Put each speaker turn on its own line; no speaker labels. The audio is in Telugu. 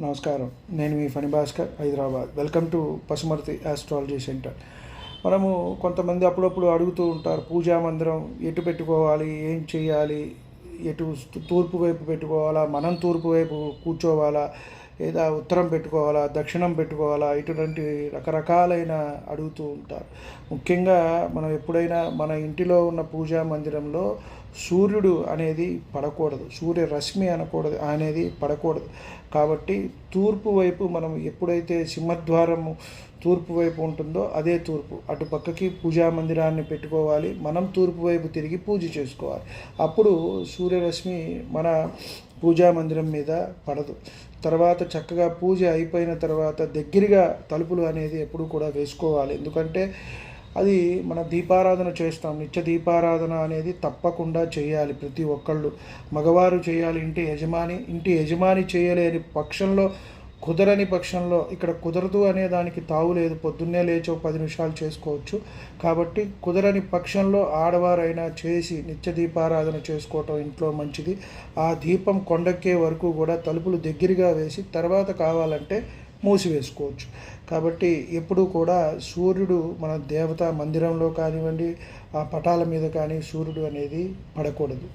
నమస్కారం. నేను మీ Phani Bhaskar Hyderabad. Welcome to Pasumarthi astrology centre మనము కొంతమంది అప్పుడప్పుడు అడుగుతూ ఉంటారు పూజా మందిరం ఎటు పెట్టుకోవాలి ఏం చేయాలి ఎటు తూర్పు వైపు పెట్టుకోవాలా మనం తూర్పు వైపు కూర్చోవాలా లేదా ఉత్తరం పెట్టుకోవాలా దక్షిణం పెట్టుకోవాలా ఇటువంటి రకరకాలైన అడుగుతూ ఉంటారు. ముఖ్యంగా మనం ఎప్పుడైనా మన ఇంటిలో ఉన్న పూజా మందిరంలో సూర్యుడు అనేది పడకూడదు సూర్య రశ్మి అనకూడదు అనేది పడకూడదు. కాబట్టి తూర్పు వైపు మనం ఎప్పుడైతే సింహద్వారము తూర్పు వైపు ఉంటుందో అదే తూర్పు. అటు పక్కకి పూజా మందిరాన్ని పెట్టుకోవాలి మనం తూర్పు వైపు తిరిగి పూజ చేసుకోవాలి. అప్పుడు సూర్యరశ్మి మన పూజా మందిరం మీద పడదు. తర్వాత చక్కగా పూజ అయిపోయిన తర్వాత దగ్గరగా తలుపులు అనేది ఎప్పుడు కూడా వేసుకోవాలి. ఎందుకంటే అది మన దీపారాధన చేస్తాం. నిత్య దీపారాధన అనేది తప్పకుండా చేయాలి ప్రతి ఒక్కళ్ళు. మగవారు చేయాలి ఇంటి యజమాని. ఇంటి యజమాని చేయలేని పక్షంలో కుదరని పక్షంలో ఇక్కడ కుదరదు అనే దానికి తావు లేదు. పొద్దున్నే లేచో పది నిమిషాలు చేసుకోవచ్చు. కాబట్టి కుదరని పక్షంలో ఆడవారైనా చేసి నిత్య దీపారాధన చేసుకోవటం ఇంట్లో మంచిది. ఆ దీపం కొండక్కే వరకు కూడా తలుపులు దగ్గరగా వేసి తర్వాత కావాలంటే మూసివేసుకోవచ్చు. కాబట్టి ఎప్పుడూ కూడా సూర్యుడు మన దేవతా మందిరంలో కానివ్వండి ఆ పటాల మీద కానీ సూర్యుడు అనేది పడకూడదు.